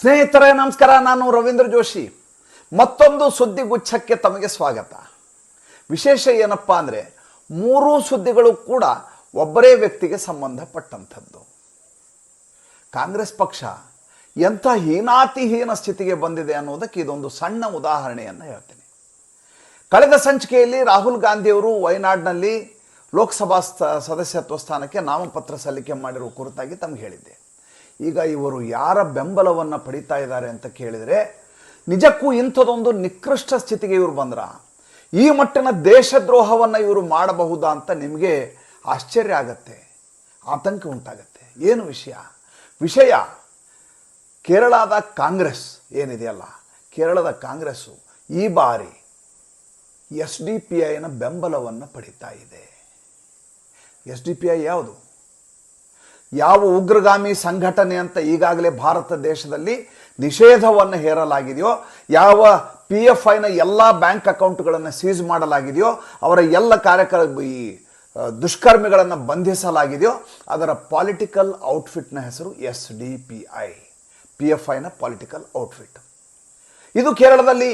ಸ್ನೇಹಿತರೆ, ನಮಸ್ಕಾರ. ನಾನು ರವೀಂದ್ರ ಜೋಶಿ. ಮತ್ತೊಂದು ಸುದ್ದಿಗುಚ್ಛಕ್ಕೆ ತಮಗೆ ಸ್ವಾಗತ. ವಿಶೇಷ ಏನಪ್ಪಾ ಅಂದರೆ, ಮೂರೂ ಸುದ್ದಿಗಳು ಕೂಡ ಒಬ್ಬರೇ ವ್ಯಕ್ತಿಗೆ ಸಂಬಂಧಪಟ್ಟಂಥದ್ದು. ಕಾಂಗ್ರೆಸ್ ಪಕ್ಷ ಎಂಥ ಹೀನಾತಿಹೀನ ಸ್ಥಿತಿಗೆ ಬಂದಿದೆ ಅನ್ನೋದಕ್ಕೆ ಇದೊಂದು ಸಣ್ಣ ಉದಾಹರಣೆಯನ್ನು ಹೇಳ್ತೀನಿ. ಕಳೆದ ಸಂಚಿಕೆಯಲ್ಲಿ ರಾಹುಲ್ ಗಾಂಧಿಯವರು ವಯನಾಡ್ನಲ್ಲಿ ಲೋಕಸಭಾ ಸದಸ್ಯತ್ವ ಸ್ಥಾನಕ್ಕೆ ನಾಮಪತ್ರ ಸಲ್ಲಿಕೆ ಮಾಡಿರುವ ಕುರಿತಾಗಿ ತಮಗೆ ಹೇಳಿದ್ದೆ. ಈಗ ಇವರು ಯಾರ ಬೆಂಬಲವನ್ನು ಪಡಿತಾ ಇದ್ದಾರೆ ಅಂತ ಕೇಳಿದರೆ, ನಿಜಕ್ಕೂ ಇಂಥದೊಂದು ನಿಕೃಷ್ಟ ಸ್ಥಿತಿಗೆ ಇವರು ಬಂದ್ರ. ಈ ಮಟ್ಟಿನ ದೇಶದ್ರೋಹವನ್ನು ಇವರು ಮಾಡಬಹುದಾ ಅಂತ ನಿಮಗೆ ಆಶ್ಚರ್ಯ ಆಗತ್ತೆ, ಆತಂಕ ಉಂಟಾಗತ್ತೆ. ಏನು ವಿಷಯ? ವಿಷಯ, ಕೇರಳದ ಕಾಂಗ್ರೆಸ್ ಏನಿದೆಯಲ್ಲ, ಕೇರಳದ ಕಾಂಗ್ರೆಸ್ಸು ಈ ಬಾರಿ ಎಸ್ ಡಿ ಪಿ ಐನ ಬೆಂಬಲವನ್ನು ಪಡಿತಾ ಇದೆ. ಎಸ್ ಡಿ ಪಿ ಐ ಯಾವುದು? ಯಾವ ಉಗ್ರಗಾಮಿ ಸಂಘಟನೆ ಅಂತ ಈಗಾಗಲೇ ಭಾರತ ದೇಶದಲ್ಲಿ ನಿಷೇಧವನ್ನು ಹೇರಲಾಗಿದೆಯೋ, ಯಾವ ಪಿ ಎಫ್ ಐನ ಎಲ್ಲ ಬ್ಯಾಂಕ್ ಅಕೌಂಟ್ಗಳನ್ನು ಸೀಸ್ ಮಾಡಲಾಗಿದೆಯೋ, ಅವರ ಎಲ್ಲ ಕಾರ್ಯಕರ್ ಈ ದುಷ್ಕರ್ಮಿಗಳನ್ನು ಬಂಧಿಸಲಾಗಿದೆಯೋ, ಅದರ ಪಾಲಿಟಿಕಲ್ ಔಟ್ಫಿಟ್ನ ಹೆಸರು S D P I P F ಐನ ಪಾಲಿಟಿಕಲ್ ಔಟ್ಫಿಟ್ ಇದು ಕೇರಳದಲ್ಲಿ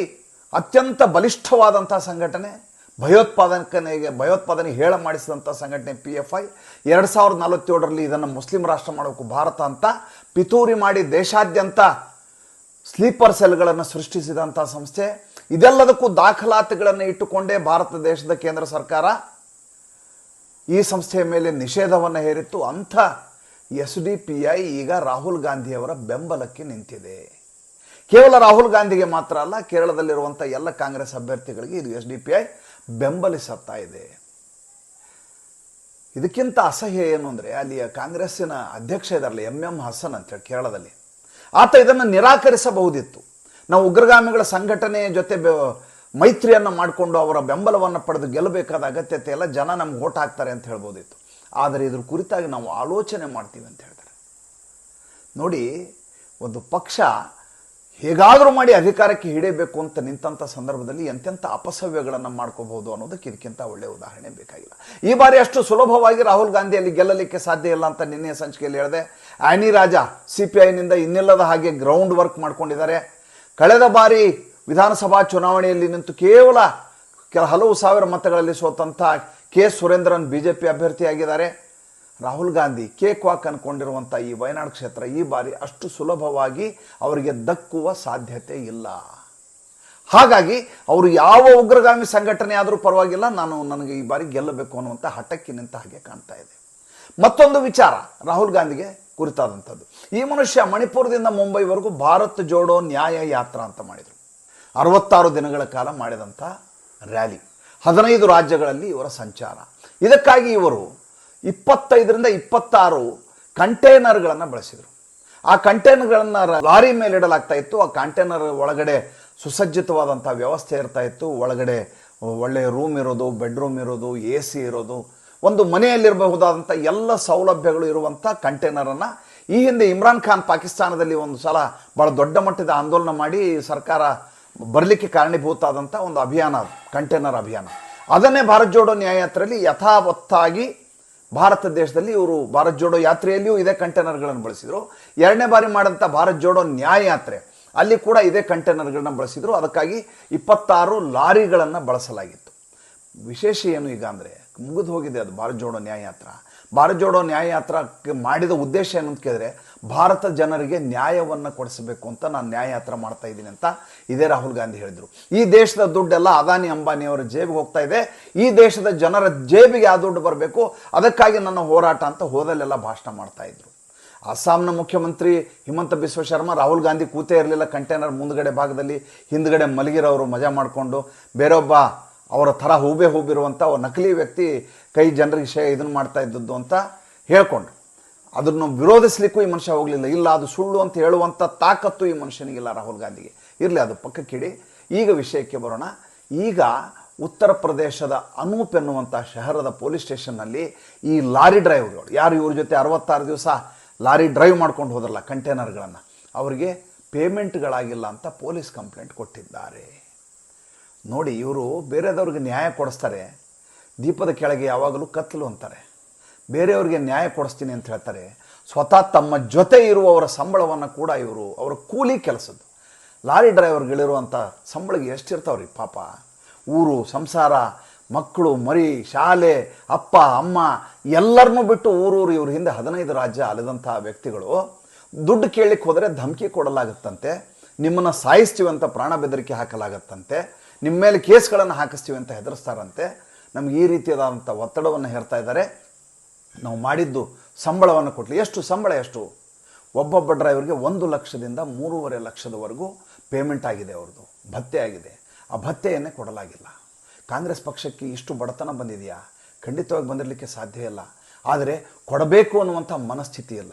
ಅತ್ಯಂತ ಬಲಿಷ್ಠವಾದಂಥ ಸಂಘಟನೆ. ಭಯೋತ್ಪಾದಕನಿಗೆ, ಭಯೋತ್ಪಾದನೆ ಹೇಳ ಮಾಡಿಸಿದಂಥ ಸಂಘಟನೆ ಪಿ ಎಫ್ ಐ ಎರಡು ಸಾವಿರದ ನಲವತ್ತೇಳರಲ್ಲಿ ಇದನ್ನು ಮುಸ್ಲಿಂ ರಾಷ್ಟ್ರ ಮಾಡಬೇಕು, ಭಾರತ ಅಂತ ಪಿತೂರಿ ಮಾಡಿ ದೇಶಾದ್ಯಂತ ಸ್ಲೀಪರ್ ಸೆಲ್ಗಳನ್ನು ಸೃಷ್ಟಿಸಿದಂಥ ಸಂಸ್ಥೆ. ಇದೆಲ್ಲದಕ್ಕೂ ದಾಖಲಾತಿಗಳನ್ನು ಇಟ್ಟುಕೊಂಡೇ ಭಾರತ ದೇಶದ ಕೇಂದ್ರ ಸರ್ಕಾರ ಈ ಸಂಸ್ಥೆಯ ಮೇಲೆ ನಿಷೇಧವನ್ನು ಹೇರಿತ್ತು. ಅಂಥ ಎಸ್ ಡಿ ಪಿ ಐ ಈಗ ರಾಹುಲ್ ಗಾಂಧಿಯವರ ಬೆಂಬಲಕ್ಕೆ ನಿಂತಿದೆ. ಕೇವಲ ರಾಹುಲ್ ಗಾಂಧಿಗೆ ಮಾತ್ರ ಅಲ್ಲ ಕೇರಳದಲ್ಲಿರುವಂಥ ಎಲ್ಲ ಕಾಂಗ್ರೆಸ್ ಅಭ್ಯರ್ಥಿಗಳಿಗೆ ಇದು ಎಸ್ ಡಿ ಪಿ ಐ ಬೆಂಬಲಿಸುತ್ತಾ ಇದೆ. ಇದಕ್ಕಿಂತ ಅಸಹ್ಯ ಏನು ಅಂದರೆ, ಅಲ್ಲಿಯ ಕಾಂಗ್ರೆಸ್ಸಿನ ಅಧ್ಯಕ್ಷ ಇದ್ದಾರಲ್ಲ ಎಂ ಎಂ ಹಸನ್ ಅಂತೇಳಿ ಕೇರಳದಲ್ಲಿ. ಆತ ಇದನ್ನು ನಿರಾಕರಿಸಬಹುದಿತ್ತು. ನಾವು ಉಗ್ರಗಾಮಿಗಳ ಸಂಘಟನೆ ಜೊತೆ ಮೈತ್ರಿಯನ್ನು ಮಾಡಿಕೊಂಡು ಅವರ ಬೆಂಬಲವನ್ನು ಪಡೆದು ಗೆಲ್ಲಬೇಕಾದ ಅಗತ್ಯತೆ ಎಲ್ಲ ಜನ ನಮ್ಗೆ ಓಟ್ ಹಾಕ್ತಾರೆ ಅಂತ ಹೇಳ್ಬೋದಿತ್ತು. ಆದರೆ ಇದ್ರ ಕುರಿತಾಗಿ ನಾವು ಆಲೋಚನೆ ಮಾಡ್ತೀವಿ ಅಂತ ಹೇಳ್ತಾರೆ. ನೋಡಿ, ಒಂದು ಪಕ್ಷ ಹೇಗಾದರೂ ಮಾಡಿ ಅಧಿಕಾರಕ್ಕೆ ಹಿಡಿಯಬೇಕು ಅಂತ ನಿಂತಹ ಸಂದರ್ಭದಲ್ಲಿ ಎಂತೆಂಥ ಅಪಸವ್ಯಗಳನ್ನು ಮಾಡ್ಕೋಬಹುದು ಅನ್ನೋದಕ್ಕೆ ಇದಕ್ಕಿಂತ ಒಳ್ಳೆಯ ಉದಾಹರಣೆ ಬೇಕಾಗಿಲ್ಲ. ಈ ಬಾರಿ ಅಷ್ಟು ಸುಲಭವಾಗಿ ರಾಹುಲ್ ಗಾಂಧಿಯಲ್ಲಿ ಗೆಲ್ಲಲಿಕ್ಕೆ ಸಾಧ್ಯ ಇಲ್ಲ ಅಂತ ನಿನ್ನೆ ಸಂಚಿಕೆಯಲ್ಲಿ ಹೇಳಿದೆ. ಆನಿ ರಾಜ ಸಿ ಪಿ ಐನಿಂದ ಇನ್ನಿಲ್ಲದ ಹಾಗೆ ಗ್ರೌಂಡ್ ವರ್ಕ್ ಮಾಡ್ಕೊಂಡಿದ್ದಾರೆ. ಕಳೆದ ಬಾರಿ ವಿಧಾನಸಭಾ ಚುನಾವಣೆಯಲ್ಲಿ ನಿಂತು ಕೇವಲ ಕೆಲ ಹಲವು ಸಾವಿರ ಮತಗಳಲ್ಲಿ ಸೋತಂಥ K Surendran B J P ಅಭ್ಯರ್ಥಿಯಾಗಿದ್ದಾರೆ. Rahul Gandhi cakewalk ಅನ್ಕೊಂಡಿರುವಂಥ ಈ ವಯನಾಡ್ ಕ್ಷೇತ್ರ ಈ ಬಾರಿ ಅಷ್ಟು ಸುಲಭವಾಗಿ ಅವರಿಗೆ ದಕ್ಕುವ ಸಾಧ್ಯತೆ ಇಲ್ಲ. ಹಾಗಾಗಿ ಅವರು ಯಾವ ಉಗ್ರಗಾಮಿ ಸಂಘಟನೆ ಆದರೂ ಪರವಾಗಿಲ್ಲ, ನಾನು ನನಗೆ ಈ ಬಾರಿ ಗೆಲ್ಲಬೇಕು ಅನ್ನುವಂಥ ಹಠಕ್ಕೆ ನಿಂತ ಹಾಗೆ ಕಾಣ್ತಾ ಇದೆ. ಮತ್ತೊಂದು ವಿಚಾರ, ರಾಹುಲ್ ಗಾಂಧಿಗೆ ಕುರಿತಾದಂಥದ್ದು. ಈ ಮನುಷ್ಯ ಮಣಿಪುರದಿಂದ ಮುಂಬೈವರೆಗೂ ಭಾರತ್ ಜೋಡೋ ನ್ಯಾಯ ಯಾತ್ರಾ ಅಂತ ಮಾಡಿದರು. ಅರವತ್ತಾರು ದಿನಗಳ ಕಾಲ ಮಾಡಿದಂಥ ರ್ಯಾಲಿ. ಹದಿನೈದು ರಾಜ್ಯಗಳಲ್ಲಿ ಇವರ ಸಂಚಾರ. ಇದಕ್ಕಾಗಿ ಇವರು ಇಪ್ಪತ್ತೈದರಿಂದ ಇಪ್ಪತ್ತಾರು ಕಂಟೈನರ್ಗಳನ್ನು ಬಳಸಿದರು. ಆ ಕಂಟೈನರ್ಗಳನ್ನು ಲಾರಿ ಮೇಲೆ ಇಡಲಾಗ್ತಾ ಇತ್ತು. ಆ ಕಂಟೈನರ್ ಒಳಗಡೆ ಸುಸಜ್ಜಿತವಾದಂಥ ವ್ಯವಸ್ಥೆ ಇರ್ತಾ ಇತ್ತು. ಒಳಗಡೆ ಒಳ್ಳೆಯ ರೂಮ್ ಇರೋದು ಬೆಡ್ರೂಮ್ ಇರೋದು ಎ ಸಿ ಇರೋದು, ಒಂದು ಮನೆಯಲ್ಲಿರಬಹುದಾದಂಥ ಎಲ್ಲ ಸೌಲಭ್ಯಗಳು ಇರುವಂಥ ಕಂಟೈನರನ್ನು ಈ ಹಿಂದೆ ಇಮ್ರಾನ್ ಖಾನ್ ಪಾಕಿಸ್ತಾನದಲ್ಲಿ ಒಂದು ಸಲ ಭಾಳ ದೊಡ್ಡ ಮಟ್ಟದ ಆಂದೋಲನ ಮಾಡಿ ಸರ್ಕಾರ ಬರಲಿಕ್ಕೆ ಕಾರಣೀಭೂತ ಆದಂಥ ಒಂದು ಅಭಿಯಾನ ಕಂಟೈನರ್ ಅಭಿಯಾನ. ಅದನ್ನೇ ಭಾರತ್ ಜೋಡೋ ನ್ಯಾಯಯಾತ್ರೆಯಲ್ಲಿ ಯಥಾವತ್ತಾಗಿ ಭಾರತ ದೇಶದಲ್ಲಿ ಇವರು ಭಾರತ್ ಜೋಡೋ ಯಾತ್ರೆಯಲ್ಲಿಯೂ ಇದೇ ಕಂಟೈನರ್ಗಳನ್ನು ಬಳಸಿದರು. ಎರಡನೇ ಬಾರಿ ಮಾಡಿದಂಥ ಭಾರತ್ ಜೋಡೋ ನ್ಯಾಯ ಯಾತ್ರೆ, ಅಲ್ಲಿ ಕೂಡ ಇದೇ ಕಂಟೈನರ್ಗಳನ್ನ ಬಳಸಿದರು. ಅದಕ್ಕಾಗಿ ಇಪ್ಪತ್ತಾರು ಲಾರಿಗಳನ್ನು ಬಳಸಲಾಗಿತ್ತು. ವಿಶೇಷ ಏನು ಈಗ ಅಂದರೆ, ಮುಗಿದು ಹೋಗಿದೆ ಅದು ಭಾರತ್ ಜೋಡೋ ನ್ಯಾಯಯಾತ್ರ ಭಾರತ್ ಜೋಡೋ ನ್ಯಾಯಯಾತ್ರಕ್ಕೆ ಮಾಡಿದ ಉದ್ದೇಶ ಏನು ಅಂತ ಕೇಳಿದ್ರೆ, ಭಾರತ ಜನರಿಗೆ ನ್ಯಾಯವನ್ನು ಕೊಡಿಸಬೇಕು ಅಂತ ನಾನು ನ್ಯಾಯಯಾತ್ರ ಮಾಡ್ತಾ ಇದ್ದೀನಿ ಅಂತ ಇದೇ ರಾಹುಲ್ ಗಾಂಧಿ ಹೇಳಿದರು. ಈ ದೇಶದ ದುಡ್ಡೆಲ್ಲ ಅದಾನಿ ಅಂಬಾನಿಯವರ ಜೇಬಿಗೆ ಹೋಗ್ತಾ ಇದೆ. ಈ ದೇಶದ ಜನರ ಜೇಬಿಗೆ ಆ ದುಡ್ಡು ಬರಬೇಕು. ಅದಕ್ಕಾಗಿ ನನ್ನ ಹೋರಾಟ ಅಂತ ಹೋದಲ್ಲೆಲ್ಲ ಭಾಷಣ ಮಾಡ್ತಾ ಇದ್ರು. ಅಸ್ಸಾಂನ ಮುಖ್ಯಮಂತ್ರಿ ಹಿಮಂತ ಬಿಸ್ವ ಶರ್ಮಾ, ರಾಹುಲ್ ಗಾಂಧಿ ಕೂತೇ ಇರಲಿಲ್ಲ, ಕಂಟೈನರ್ ಮುಂದ್ಗಡೆ ಭಾಗದಲ್ಲಿ ಹಿಂದ್ಗಡೆ ಮಲಗಿರೋರು ಮಜಾ ಮಾಡಿಕೊಂಡು, ಬೇರೊಬ್ಬ ಅವರ ಥರ ಹೂಬೆ ಹೂಬಿರುವಂಥ ನಕಲಿ ವ್ಯಕ್ತಿ ಕೈ ಜನರಿಗೆ ಶೇ ಇದನ್ನು ಮಾಡ್ತಾ ಇದ್ದದ್ದು ಅಂತ ಹೇಳ್ಕೊಂಡು ಅದನ್ನು ವಿರೋಧಿಸ್ಲಿಕ್ಕೂ ಈ ಮನುಷ್ಯ ಹೋಗಲಿಲ್ಲ. ಇಲ್ಲ, ಅದು ಸುಳ್ಳು ಅಂತ ಹೇಳುವಂಥ ತಾಕತ್ತು ಈ ಮನುಷ್ಯನಿಗಿಲ್ಲ ರಾಹುಲ್ ಗಾಂಧಿಗೆ. ಇರಲಿ, ಅದು ಪಕ್ಕಕ್ಕಿಡಿ ಈಗ ವಿಷಯಕ್ಕೆ ಬರೋಣ. ಈಗ ಉತ್ತರ ಪ್ರದೇಶದ ಅನೂಪ್ ಎನ್ನುವಂಥ ಶಹರದ ಪೊಲೀಸ್ ಸ್ಟೇಷನ್ನಲ್ಲಿ ಈ ಲಾರಿ ಡ್ರೈವರ್ಗಳು ಯಾರು ಇವ್ರ ಜೊತೆ ಅರವತ್ತಾರು ದಿವಸ ಲಾರಿ ಡ್ರೈವ್ ಮಾಡ್ಕೊಂಡು ಹೋದ್ರಲ್ಲ, ಕಂಟೈನರ್ಗಳನ್ನು. ಅವರಿಗೆ ಪೇಮೆಂಟ್ಗಳಾಗಿಲ್ಲ ಅಂತ ಪೊಲೀಸ್ ಕಂಪ್ಲೇಂಟ್ ಕೊಟ್ಟಿದ್ದಾರೆ. ನೋಡಿ, ಇವರು ಬೇರೆದವ್ರಿಗೆ ನ್ಯಾಯ ಕೊಡಿಸ್ತಾರೆ. ದೀಪದ ಕೆಳಗೆ ಯಾವಾಗಲೂ ಕತ್ತಲು ಅಂತಾರೆ. ಬೇರೆಯವ್ರಿಗೆ ನ್ಯಾಯ ಕೊಡಿಸ್ತೀನಿ ಅಂತ ಹೇಳ್ತಾರೆ. ಸ್ವತಃ ತಮ್ಮ ಜೊತೆ ಇರುವವರ ಸಂಬಳವನ್ನು ಕೂಡ ಇವರು, ಅವರ ಕೂಲಿ ಕೆಲಸದ್ದು. ಲಾರಿ ಡ್ರೈವರ್ಗಳಿರುವಂಥ ಸಂಬಳಗೆ ಎಷ್ಟಿರ್ತಾವ್ರಿ ಪಾಪ. ಊರು, ಸಂಸಾರ, ಮಕ್ಕಳು, ಮರಿ, ಶಾಲೆ, ಅಪ್ಪ, ಅಮ್ಮ, ಎಲ್ಲರನ್ನೂ ಬಿಟ್ಟು ಊರೂರು ಇವ್ರ ಹಿಂದೆ ಹದಿನೈದು ರಾಜ್ಯ ಅಲೆದಂಥ ವ್ಯಕ್ತಿಗಳು. ದುಡ್ಡು ಕೇಳಲಿಕ್ಕೆ ಹೋದರೆ ಧಮಕಿ ಕೊಡಲಾಗುತ್ತಂತೆ. ನಿಮ್ಮನ್ನು ಸಾಯಿಸ್ತೀವಿ ಅಂತ ಪ್ರಾಣ ಬೆದರಿಕೆ ಹಾಕಲಾಗತ್ತಂತೆ. ನಿಮ್ಮ ಮೇಲೆ ಕೇಸ್ಗಳನ್ನು ಹಾಕಿಸ್ತೀವಿ ಅಂತ ಹೆದರಿಸ್ತಾರಂತೆ, ನಮ್ಗೆ ಈ ರೀತಿಯಾದಂಥ ಒತ್ತಡವನ್ನು ಹೇರ್ತಾ ಇದ್ದಾರೆ. ನಾವು ಮಾಡಿದ್ದು ಸಂಬಳವನ್ನು ಕೊಟ್ಟಲಿ ಎಷ್ಟು ಸಂಬಳ? ಎಷ್ಟು? ಒಬ್ಬೊಬ್ಬ ಡ್ರೈವರ್ಗೆ ಒಂದು ಲಕ್ಷದಿಂದ ಮೂರುವರೆ ಲಕ್ಷದವರೆಗೂ ಪೇಮೆಂಟ್ ಆಗಿದೆ ಅವ್ರದ್ದು. ಭತ್ಯೆ ಆಗಿದೆ. ಆ ಭತ್ಯೆಯನ್ನೇ ಕೊಡಲಾಗಿಲ್ಲ. ಕಾಂಗ್ರೆಸ್ ಪಕ್ಷಕ್ಕೆ ಇಷ್ಟು ಬಡತನ ಬಂದಿದೆಯಾ? ಖಂಡಿತವಾಗಿ ಬಂದಿರಲಿಕ್ಕೆ ಸಾಧ್ಯ ಇಲ್ಲ. ಆದರೆ ಕೊಡಬೇಕು ಅನ್ನುವಂಥ ಮನಸ್ಥಿತಿ ಇಲ್ಲ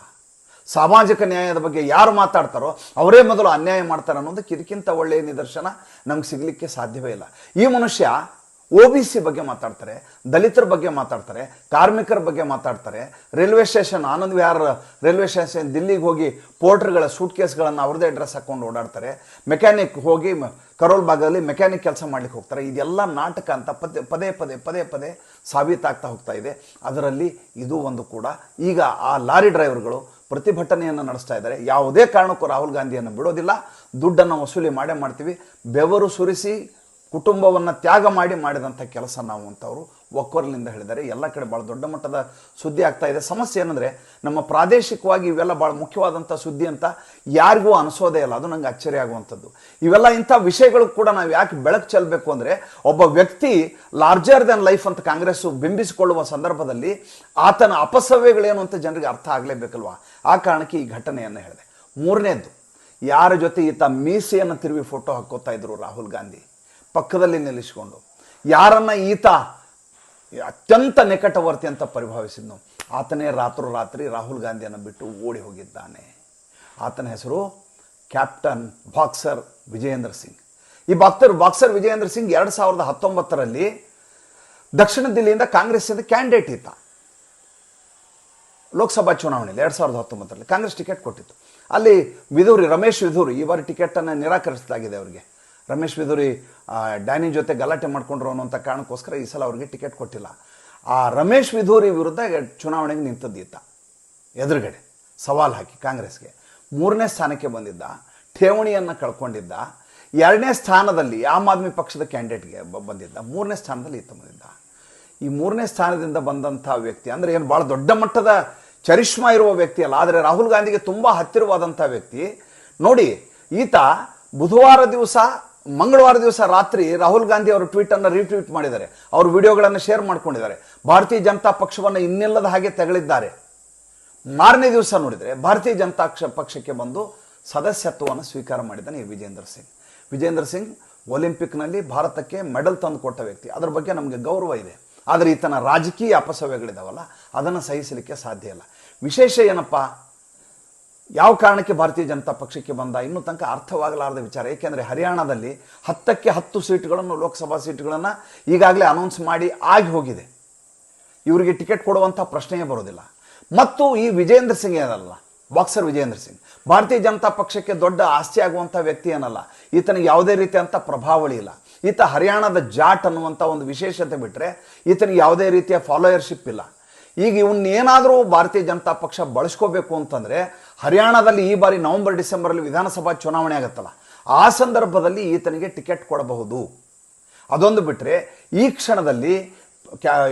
ಸಾಮಾಜಿಕ ನ್ಯಾಯದ ಬಗ್ಗೆ ಯಾರು ಮಾತಾಡ್ತಾರೋ ಅವರೇ ಮೊದಲು ಅನ್ಯಾಯ ಮಾಡ್ತಾರೆ ಅನ್ನೋದಕ್ಕೆ ಇದಕ್ಕಿಂತ ಒಳ್ಳೆಯ ನಿದರ್ಶನ ನಮ್ಗೆ ಸಿಗಲಿಕ್ಕೆ ಸಾಧ್ಯವೇ ಇಲ್ಲ. ಈ ಮನುಷ್ಯ ಒ ಬಿ ಸಿ ಬಗ್ಗೆ ಮಾತಾಡ್ತಾರೆ, ದಲಿತರ ಬಗ್ಗೆ ಮಾತಾಡ್ತಾರೆ, ಕಾರ್ಮಿಕರ ಬಗ್ಗೆ ಮಾತಾಡ್ತಾರೆ. ರೈಲ್ವೆ ಸ್ಟೇಷನ್ ಆನಂದ್ ವಿಹಾರ ರೈಲ್ವೆ ಸ್ಟೇಷನ್ ದಿಲ್ಲಿಗೆ ಹೋಗಿ ಪೋರ್ಟ್ರ್ಗಳ ಸೂಟ್ ಕೇಸ್ಗಳನ್ನು ಅವ್ರದೇ ಡ್ರೆಸ್ ಹಾಕೊಂಡು ಓಡಾಡ್ತಾರೆ. ಮೆಕ್ಯಾನಿಕ್ ಹೋಗಿ ಕರೋಲ್ ಭಾಗದಲ್ಲಿ ಮೆಕ್ಯಾನಿಕ್ ಕೆಲಸ ಮಾಡ್ಲಿಕ್ಕೆ ಹೋಗ್ತಾರೆ. ಇದೆಲ್ಲ ನಾಟಕ ಅಂತ ಪದೇ ಪದೇ ಪದೇ ಪದೇ ಪದೇ ಸಾಬೀತಾಗ್ತಾ ಹೋಗ್ತಾ ಇದೆ. ಅದರಲ್ಲಿ ಇದು ಒಂದು ಕೂಡ. ಈಗ ಆ ಲಾರಿ ಡ್ರೈವರ್ಗಳು ಪ್ರತಿಭಟನೆಯನ್ನು ನಡೆಸ್ತಾ ಇದ್ದಾರೆ. ಯಾವುದೇ ಕಾರಣಕ್ಕೂ ರಾಹುಲ್ ಗಾಂಧಿಯನ್ನು ಬಿಡೋದಿಲ್ಲ. ದುಡ್ಡನ್ನು ವಸೂಲಿ ಮಾಡೇ ಮಾಡ್ತೀವಿ. ಬೆವರು ಸುರಿಸಿ ಕುಟುಂಬವನ್ನು ತ್ಯಾಗ ಮಾಡಿ ಮಾಡಿದಂಥ ಕೆಲಸ ನಾವು ಅಂತವರು ಒಕ್ಕೊರಲಿಂದ ಹೇಳಿದ್ದಾರೆ. ಎಲ್ಲ ಕಡೆ ಭಾಳ ದೊಡ್ಡ ಮಟ್ಟದ ಸುದ್ದಿ ಆಗ್ತಾ ಇದೆ. ಸಮಸ್ಯೆ ಏನಂದರೆ, ನಮ್ಮ ಪ್ರಾದೇಶಿಕವಾಗಿ ಇವೆಲ್ಲ ಭಾಳ ಮುಖ್ಯವಾದಂಥ ಸುದ್ದಿ ಅಂತ ಯಾರಿಗೂ ಅನಿಸೋದೇ ಇಲ್ಲ. ಅದು ನಂಗೆ ಅಚ್ಚರಿ ಆಗುವಂಥದ್ದು. ಇವೆಲ್ಲ ಇಂಥ ವಿಷಯಗಳು ಕೂಡ ನಾವು ಯಾಕೆ ಬೆಳಕು ಚೆಲ್ಲಬೇಕು ಅಂದರೆ, ಒಬ್ಬ ವ್ಯಕ್ತಿ ಲಾರ್ಜರ್ ದೆನ್ ಲೈಫ್ ಅಂತ ಕಾಂಗ್ರೆಸ್ಸು ಬಿಂಬಿಸಿಕೊಳ್ಳುವ ಸಂದರ್ಭದಲ್ಲಿ ಆತನ ಅಪಸವ್ಯಗಳೇನು ಅಂತ ಜನರಿಗೆ ಅರ್ಥ ಆಗಲೇಬೇಕಲ್ವಾ? ಆ ಕಾರಣಕ್ಕೆ ಈ ಘಟನೆಯನ್ನು ಹೇಳಿದೆ. ಮೂರನೇದ್ದು, ಯಾರ ಜೊತೆ ಈತ ಮೀಸೆಯನ್ನು ತಿರುವಿ ಫೋಟೋ ಹಾಕೋತಾ ಇದ್ರು ರಾಹುಲ್ ಗಾಂಧಿ? ಪಕ್ಕದಲ್ಲಿ ನಿಲ್ಲಿಸಿಕೊಂಡು, ಯಾರನ್ನ ಈತ ಅತ್ಯಂತ ನಿಕಟವರ್ತಿ ಅಂತ ಪರಿಭಾವಿಸಿದ್ನು, ಆತನೇ ರಾತ್ರೋರಾತ್ರಿ ರಾಹುಲ್ ಗಾಂಧಿಯನ್ನು ಬಿಟ್ಟು ಓಡಿ ಹೋಗಿದ್ದಾನೆ. ಆತನ ಹೆಸರು ಕ್ಯಾಪ್ಟನ್ ಬಾಕ್ಸರ್ ವಿಜಯೇಂದ್ರ ಸಿಂಗ್. ಈ ಬಾಕ್ಸರ್ ಬಾಕ್ಸರ್ ವಿಜಯೇಂದ್ರ ಸಿಂಗ್ ಎರಡು ಸಾವಿರದ ಹತ್ತೊಂಬತ್ತರಲ್ಲಿ ದಕ್ಷಿಣ ದಿಲ್ಲಿಯಿಂದ ಕಾಂಗ್ರೆಸ್ಸಿಂದ ಕ್ಯಾಂಡಿಡೇಟ್ ಇತ್ತ ಲೋಕಸಭಾ ಚುನಾವಣೆಯಲ್ಲಿ ಎರಡು ಸಾವಿರದ ಹತ್ತೊಂಬತ್ತರಲ್ಲಿ ಕಾಂಗ್ರೆಸ್ ಟಿಕೆಟ್ ಕೊಟ್ಟಿತ್ತು. ಅಲ್ಲಿ ವಿಧೂರಿ, ರಮೇಶ್ ವಿಧೂರಿ ಈ ಬಾರಿ ಟಿಕೆಟನ್ನು ನಿರಾಕರಿಸಲಾಗಿದೆ ಅವರಿಗೆ. ರಮೇಶ್ ಆ, ಡ್ಯಾನಿ ಜೊತೆ ಗಲಾಟೆ ಮಾಡ್ಕೊಂಡ್ರು ಅನ್ನೋಂಥ ಕಾರಣಕ್ಕೋಸ್ಕರ ಈ ಸಲ ಅವ್ರಿಗೆ ಟಿಕೆಟ್ ಕೊಟ್ಟಿಲ್ಲ. ಆ ರಮೇಶ್ ವಿಧೂರಿ ವಿರುದ್ಧ ಚುನಾವಣೆಗೆ ನಿಂತದ್ದು ಈತ. ಎದುರುಗಡೆ ಸವಾಲು ಹಾಕಿ ಕಾಂಗ್ರೆಸ್ಗೆ. ಮೂರನೇ ಸ್ಥಾನಕ್ಕೆ ಬಂದಿದ್ದ ಠೇವಣಿಯನ್ನು ಕಳ್ಕೊಂಡಿದ್ದ ಎರಡನೇ ಸ್ಥಾನದಲ್ಲಿ ಆಮ್ ಆದ್ಮಿ ಪಕ್ಷದ ಕ್ಯಾಂಡಿಡೇಟ್ಗೆ ಬಂದಿದ್ದ ಮೂರನೇ ಸ್ಥಾನದಲ್ಲಿ ಈತ ಬಂದಿದ್ದ. ಈ ಮೂರನೇ ಸ್ಥಾನದಿಂದ ಬಂದಂಥ ವ್ಯಕ್ತಿ ಅಂದರೆ ಏನು ಭಾಳ ದೊಡ್ಡ ಮಟ್ಟದ ಚರಿಷ್ಮಾ ಇರುವ ವ್ಯಕ್ತಿ ಅಲ್ಲ ಆದರೆ ರಾಹುಲ್ ಗಾಂಧಿಗೆ ತುಂಬ ಹತ್ತಿರವಾದಂಥ ವ್ಯಕ್ತಿ. ನೋಡಿ ಈತ ಬುಧವಾರ ದಿವಸ ಮಂಗಳವಾರ ದಿವಸ ರಾತ್ರಿ ರಾಹುಲ್ ಗಾಂಧಿ ಅವರು ಟ್ವೀಟನ್ನು ರೀಟ್ವೀಟ್ ಮಾಡಿದ್ದಾರೆ. ಅವರು ವಿಡಿಯೋಗಳನ್ನು ಶೇರ್ ಮಾಡ್ಕೊಂಡಿದ್ದಾರೆ. ಭಾರತೀಯ ಜನತಾ ಪಕ್ಷವನ್ನು ಇನ್ನಿಲ್ಲದ ಹಾಗೆ ತೆಗಳಿದ್ದಾರೆ. ಮಾರನೇ ದಿವಸ ನೋಡಿದರೆ ಭಾರತೀಯ ಜನತಾ ಕ್ಷ- ಪಕ್ಷಕ್ಕೆ ಬಂದು ಸದಸ್ಯತ್ವವನ್ನು ಸ್ವೀಕಾರ ಮಾಡಿದ್ದಾನೆ ಈ ವಿಜೇಂದ್ರ ಸಿಂಗ್. ವಿಜೇಂದ್ರ ಸಿಂಗ್ ಒಲಿಂಪಿಕ್ನಲ್ಲಿ ಭಾರತಕ್ಕೆ ಮೆಡಲ್ ತಂದು ಕೊಟ್ಟ ವ್ಯಕ್ತಿ. ಅದರ ಬಗ್ಗೆ ನಮಗೆ ಗೌರವ ಇದೆ. ಆದರೆ ಈತನ ರಾಜಕೀಯ ಅಪಸವ್ಯಗಳಿದಾವಲ್ಲ, ಅದನ್ನು ಸಹಿಸಲಿಕ್ಕೆ ಸಾಧ್ಯ ಇಲ್ಲ. ವಿಶೇಷ ಏನಪ್ಪ? ಯಾವ ಕಾರಣಕ್ಕೆ ಭಾರತೀಯ ಜನತಾ ಪಕ್ಷಕ್ಕೆ ಬಂದ ಇನ್ನು ತನಕ ಅರ್ಥವಾಗಲಾರದ ವಿಚಾರ. ಏಕೆಂದರೆ ಹರಿಯಾಣದಲ್ಲಿ ಹತ್ತಕ್ಕೆ ಹತ್ತು ಸೀಟ್ಗಳನ್ನು, ಲೋಕಸಭಾ ಸೀಟ್ಗಳನ್ನು ಈಗಾಗಲೇ ಅನೌನ್ಸ್ ಮಾಡಿ ಆಗಿ ಹೋಗಿದೆ. ಇವರಿಗೆ ಟಿಕೆಟ್ ಕೊಡುವಂಥ ಪ್ರಶ್ನೆಯೇ ಬರೋದಿಲ್ಲ. ಮತ್ತು ಈ ವಿಜೇಂದ್ರ ಸಿಂಗ್ ಏನಲ್ಲ? ಬಾಕ್ಸರ್ ವಿಜೇಂದ್ರ ಸಿಂಗ್. ಭಾರತೀಯ ಜನತಾ ಪಕ್ಷಕ್ಕೆ ದೊಡ್ಡ ಆಸ್ತಿ ಆಗುವಂಥ ವ್ಯಕ್ತಿ ಏನಲ್ಲ? ಈತನಿಗೆ ಯಾವುದೇ ರೀತಿಯಂಥ ಪ್ರಭಾವಳಿ ಇಲ್ಲ. ಈತ ಹರಿಯಾಣದ ಜಾಟ್ ಅನ್ನುವಂಥ ಒಂದು ವಿಶೇಷತೆ ಬಿಟ್ಟರೆ ಈತನಿಗೆ ಯಾವುದೇ ರೀತಿಯ ಫಾಲೋಯರ್ಶಿಪ್ ಇಲ್ಲ. ಈಗ ಇವನ್ನೇನಾದರೂ ಭಾರತೀಯ ಜನತಾ ಪಕ್ಷ ಬಳಸ್ಕೋಬೇಕು ಅಂತಂದರೆ ಹರಿಯಾಣದಲ್ಲಿ ಈ ಬಾರಿ ನವೆಂಬರ್ ಡಿಸೆಂಬರಲ್ಲಿ ವಿಧಾನಸಭಾ ಚುನಾವಣೆ ಆಗುತ್ತಲ್ಲ. ಆ ಸಂದರ್ಭದಲ್ಲಿ ಈತನಿಗೆ ಟಿಕೆಟ್ ಕೊಡಬಹುದು. ಅದೊಂದು ಬಿಟ್ಟರೆ ಈ ಕ್ಷಣದಲ್ಲಿ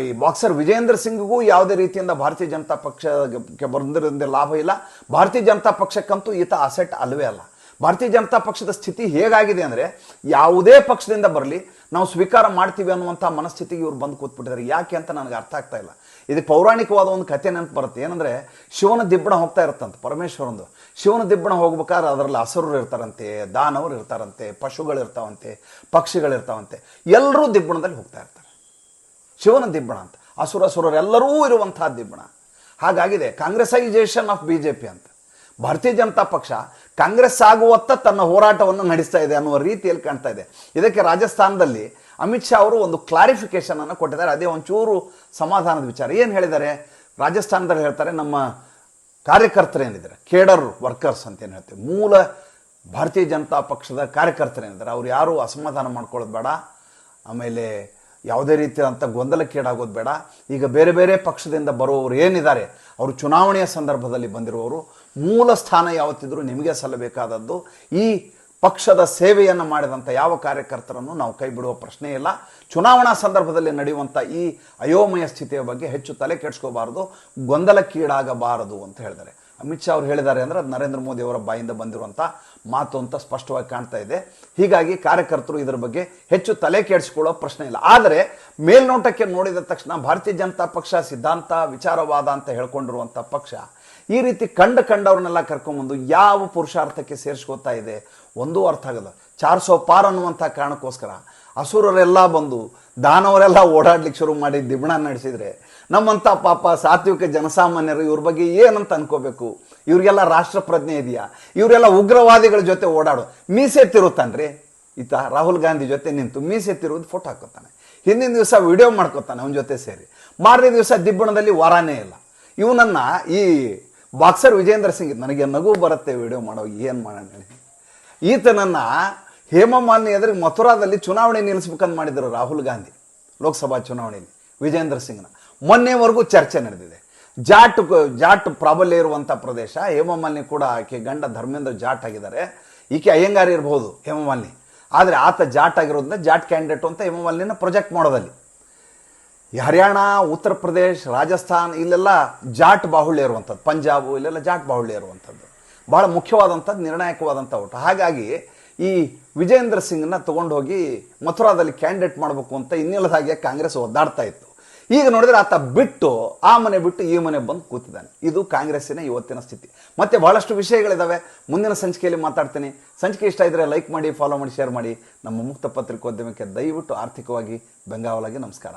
ಈ ಬಾಕ್ಸರ್ ವಿಜೇಂದ್ರ ಸಿಂಗ್ಗೂ ಯಾವುದೇ ರೀತಿಯಿಂದ ಭಾರತೀಯ ಜನತಾ ಪಕ್ಷಕ್ಕೆ ಬಂದಿರೋದ್ರಿಂದ ಲಾಭ ಇಲ್ಲ. ಭಾರತೀಯ ಜನತಾ ಪಕ್ಷಕ್ಕಂತೂ ಈತ ಅಸೆಟ್ ಅಲ್ಲವೇ ಅಲ್ಲ. ಭಾರತೀಯ ಜನತಾ ಪಕ್ಷದ ಸ್ಥಿತಿ ಹೇಗಾಗಿದೆ ಅಂದರೆ ಯಾವುದೇ ಪಕ್ಷದಿಂದ ಬರಲಿ ನಾವು ಸ್ವೀಕಾರ ಮಾಡ್ತೀವಿ ಅನ್ನುವಂಥ ಮನಸ್ಥಿತಿಗೆ ಇವ್ರು ಬಂದು ಕೂತ್ಬಿಟ್ಟಿದ್ದಾರೆ. ಯಾಕೆ ಅಂತ ನನಗೆ ಅರ್ಥ ಆಗ್ತಾ ಇಲ್ಲ. ಇದು ಪೌರಾಣಿಕವಾದ ಒಂದು ಕಥೆ ನೆನಪು ಬರುತ್ತೆ ಏನಂದರೆ ಶಿವನ ದಿಬ್ಬಣ ಹೋಗ್ತಾ ಇರುತ್ತಂತೆ ಪರಮೇಶ್ವರಂದು ಶಿವನ ದಿಬ್ಬಣ ಹೋಗ್ಬೇಕಾದ್ರೆ ಅದರಲ್ಲಿ ಹಸರರು ಇರ್ತಾರಂತೆ, ದಾನವರು ಇರ್ತಾರಂತೆ, ಪಶುಗಳು ಇರ್ತಾವಂತೆ ಪಕ್ಷಿಗಳಿರ್ತಾವಂತೆ ಎಲ್ಲರೂ ದಿಬ್ಬಣದಲ್ಲಿ ಹೋಗ್ತಾ ಇರ್ತಾರೆ. ಶಿವನ ದಿಬ್ಬಣ ಅಂತ. ಅಸುರಸುರರೆಲ್ಲರೂ ಇರುವಂತಹ ದಿಬ್ಬಣ. ಹಾಗಾಗಿದೆ Congressisation of B J P ಅಂತ. ಭಾರತೀಯ ಜನತಾ ಪಕ್ಷ ಕಾಂಗ್ರೆಸ್ ಆಗುವತ್ತ ತನ್ನ ಹೋರಾಟವನ್ನು ನಡೆಸ್ತಾ ಇದೆ ಅನ್ನುವ ರೀತಿಯಲ್ಲಿ ಕಾಣ್ತಾ ಇದೆ. ಇದಕ್ಕೆ ರಾಜಸ್ಥಾನದಲ್ಲಿ ಅಮಿತ್ ಶಾ ಅವರು ಒಂದು ಕ್ಲಾರಿಫಿಕೇಶನ್ ಅನ್ನು ಕೊಟ್ಟಿದ್ದಾರೆ. ಅದೇ ಒಂಚೂರು ಸಮಾಧಾನದ ವಿಚಾರ. ಏನು ಹೇಳಿದ್ದಾರೆ? ರಾಜಸ್ಥಾನದಲ್ಲಿ ಹೇಳ್ತಾರೆ, ನಮ್ಮ ಕಾರ್ಯಕರ್ತರೇನಿದ್ದಾರೆ ಕೇಡರ್ ವರ್ಕರ್ಸ್ ಅಂತ ಏನು ಹೇಳ್ತೀವಿ ಮೂಲ ಭಾರತೀಯ ಜನತಾ ಪಕ್ಷದ ಕಾರ್ಯಕರ್ತರೇನಿದ್ದಾರೆ ಅವ್ರು ಯಾರೂ ಅಸಮಾಧಾನ ಮಾಡ್ಕೊಳ್ಳೋದು ಬೇಡ. ಆಮೇಲೆ ಯಾವುದೇ ರೀತಿಯಾದಂಥ ಗೊಂದಲಕ್ಕೀಡಾಗೋದು ಬೇಡ. ಈಗ ಬೇರೆ ಬೇರೆ ಪಕ್ಷದಿಂದ ಬರುವವರು ಏನಿದ್ದಾರೆ? ಅವರು ಚುನಾವಣೆಯ ಸಂದರ್ಭದಲ್ಲಿ ಬಂದಿರುವವರು. ಮೂಲ ಸ್ಥಾನ ಯಾವತ್ತಿದ್ರೂ ನಿಮಗೆ ಸಲ್ಲಬೇಕಾದದ್ದು ಈ ಪಕ್ಷದ ಸೇವೆಯನ್ನು ಮಾಡಿದಂಥ ಯಾವ ಕಾರ್ಯಕರ್ತರನ್ನು ನಾವು ಕೈ ಬಿಡುವ ಪ್ರಶ್ನೆ ಇಲ್ಲ. ಚುನಾವಣಾ ಸಂದರ್ಭದಲ್ಲಿ ನಡೆಯುವಂಥ ಈ ಅಯೋಮಯ ಸ್ಥಿತಿಯ ಬಗ್ಗೆ ಹೆಚ್ಚು ತಲೆ ಕೆಡಿಸ್ಕೋಬಾರದು, ಗೊಂದಲಕ್ಕೀಡಾಗಬಾರದು ಅಂತ ಹೇಳಿದ್ದಾರೆ. ಅಮಿತ್ ಶಾ ಅವರು ಹೇಳಿದ್ದಾರೆ ಅಂದರೆ ಅದು ನರೇಂದ್ರ ಮೋದಿ ಅವರ ಬಾಯಿಂದ ಬಂದಿರುವಂಥ ಮಾತು ಅಂತ ಸ್ಪಷ್ಟವಾಗಿ ಕಾಣ್ತಾ ಇದೆ. ಹೀಗಾಗಿ ಕಾರ್ಯಕರ್ತರು ಇದರ ಬಗ್ಗೆ ಹೆಚ್ಚು ತಲೆ ಕೆಡಿಸಿಕೊಳ್ಳೋ ಪ್ರಶ್ನೆ ಇಲ್ಲ. ಆದರೆ ಮೇಲ್ನೋಟಕ್ಕೆ ನೋಡಿದ ತಕ್ಷಣ ಭಾರತೀಯ ಜನತಾ ಪಕ್ಷ ಸಿದ್ಧಾಂತ, ವಿಚಾರವಾದ ಅಂತ ಹೇಳ್ಕೊಂಡಿರುವಂಥ ಪಕ್ಷ ಈ ರೀತಿ ಕಂಡ ಕಂಡವ್ರನ್ನೆಲ್ಲ ಕರ್ಕೊಂಬಂದು ಯಾವ ಪುರುಷಾರ್ಥಕ್ಕೆ ಸೇರಿಸ್ಕೋತಾ ಇದೆ? ಒಂದೂ ಅರ್ಥ ಆಗಲ್ಲ. ಚಾರ್ ಸೋ ಪಾರ್ ಅನ್ನುವಂಥ ಕಾರಣಕ್ಕೋಸ್ಕರ ಅಸುರರೆಲ್ಲ ಬಂದು ದಾನವರೆಲ್ಲ ಓಡಾಡ್ಲಿಕ್ಕೆ ಶುರು ಮಾಡಿ ದಿಬ್ಬಣ ನಡೆಸಿದ್ರೆ ನಮ್ಮಂಥ ಪಾಪ ಸಾತ್ವಿಕ ಜನಸಾಮಾನ್ಯರು ಇವ್ರ ಬಗ್ಗೆ ಏನಂತ ಅನ್ಕೋಬೇಕು? ಇವರಿಗೆಲ್ಲ ರಾಷ್ಟ್ರ ಪ್ರಜ್ಞೆ ಇದೆಯಾ? ಇವರೆಲ್ಲ ಉಗ್ರವಾದಿಗಳ ಜೊತೆ ಓಡಾಡೋ ಮೀಸೆ ತಿರುತ್ತಾನ್ರಿ? ಈತ ರಾಹುಲ್ ಗಾಂಧಿ ಜೊತೆ ನಿಂತು ಮೀಸೆ ತಿರುವುದು ಫೋಟೋ ಹಾಕೋತಾನೆ ಹಿಂದಿನ ದಿವಸ ವಿಡಿಯೋ ಮಾಡ್ಕೋತಾನೆ ಅವನ ಜೊತೆ ಸೇರಿ. ಮಾರನೇ ದಿವಸ ದಿಬ್ಬಣದಲ್ಲಿ ವಾರಾನೇ ಇಲ್ಲ. ಇವನನ್ನ ಈ ಬಾಕ್ಸರ್ ವಿಜೇಂದ್ರ ಸಿಂಗ್, ನನಗೆ ನಗು ಬರುತ್ತೆ ವಿಡಿಯೋ ಮಾಡೋ, ಏನು ಮಾಡೋಣ ಹೇಳಿ. ಈತನನ್ನ ಹೇಮಮಾಲಿನಿ ಎದುರಿಗೆ ಮಥುರಾದಲ್ಲಿ ಚುನಾವಣೆ ನಿಲ್ಲಿಸ್ಬೇಕಂತ ಮಾಡಿದರು ರಾಹುಲ್ ಗಾಂಧಿ, ಲೋಕಸಭಾ ಚುನಾವಣೆಯಲ್ಲಿ ವಿಜೇಂದ್ರ ಸಿಂಗ್ನ. ಮೊನ್ನೆವರೆಗೂ ಚರ್ಚೆ ನಡೆದಿದೆ. ಜಾಟ್ ಜಾಟ್ ಪ್ರಾಬಲ್ಯ ಇರುವಂಥ ಪ್ರದೇಶ, ಹೇಮಮಾಲಿನಿ ಕೂಡ ಆಕೆ ಗಂಡ ಧರ್ಮೇಂದ್ರ ಜಾಟ್ ಆಗಿದ್ದಾರೆ. ಈಕೆ ಅಯ್ಯಂಗಾರಿ ಇರಬಹುದು ಹೇಮಮಾಲಿನಿ. ಆದರೆ ಆತ ಜಾಟ್ ಆಗಿರೋದ್ರಿಂದ ಜಾಟ್ ಕ್ಯಾಂಡಿಡೇಟು ಅಂತ ಹೇಮಮಾಲಿನಿನ ಪ್ರೊಜೆಕ್ಟ್ ಮಾಡೋದಲ್ಲಿ. ಹರಿಯಾಣ, ಉತ್ತರ ಪ್ರದೇಶ್, ರಾಜಸ್ಥಾನ್ ಇಲ್ಲೆಲ್ಲ ಜಾಟ್ ಬಾಹುಳ್ಯ ಇರುವಂಥದ್ದು. ಪಂಜಾಬು, ಇಲ್ಲೆಲ್ಲ ಜಾಟ್ ಬಾಹುಳ್ಯ ಇರುವಂಥದ್ದು. ಭಾಳ ಮುಖ್ಯವಾದಂಥದ್ದು, ನಿರ್ಣಾಯಕವಾದಂಥ ಊಟ. ಹಾಗಾಗಿ ಈ ವಿಜೇಂದ್ರ ಸಿಂಗ್ನ ತಗೊಂಡು ಹೋಗಿ ಮಥುರಾದಲ್ಲಿ ಕ್ಯಾಂಡಿಡೇಟ್ ಮಾಡಬೇಕು ಅಂತ ಇನ್ನಿಲ್ಲದ ಹಾಗೆ ಕಾಂಗ್ರೆಸ್ ಒದ್ದಾಡ್ತಾ ಇತ್ತು. ಈಗ ನೋಡಿದ್ರೆ ಆತ ಬಿಟ್ಟು, ಆ ಮನೆ ಬಿಟ್ಟು ಈ ಮನೆ ಬಂದು ಕೂತಿದ್ದಾನೆ. ಇದು ಕಾಂಗ್ರೆಸ್ಸಿನ ಇವತ್ತಿನ ಸ್ಥಿತಿ. ಮತ್ತೆ ಬಹಳಷ್ಟು ವಿಷಯಗಳಿದ್ದಾವೆ ಮುಂದಿನ ಸಂಚಿಕೆಯಲ್ಲಿ ಮಾತಾಡ್ತೀನಿ. ಸಂಚಿಕೆ ಇಷ್ಟ ಇದ್ದರೆ ಲೈಕ್ ಮಾಡಿ, ಫಾಲೋ ಮಾಡಿ, ಶೇರ್ ಮಾಡಿ. ನಮ್ಮ ಮುಕ್ತ ಪತ್ರಿಕೋದ್ಯಮಕ್ಕೆ ದಯವಿಟ್ಟು ಆರ್ಥಿಕವಾಗಿ ಬೆಂಗಾವಲಾಗಿ ನಮಸ್ಕಾರ.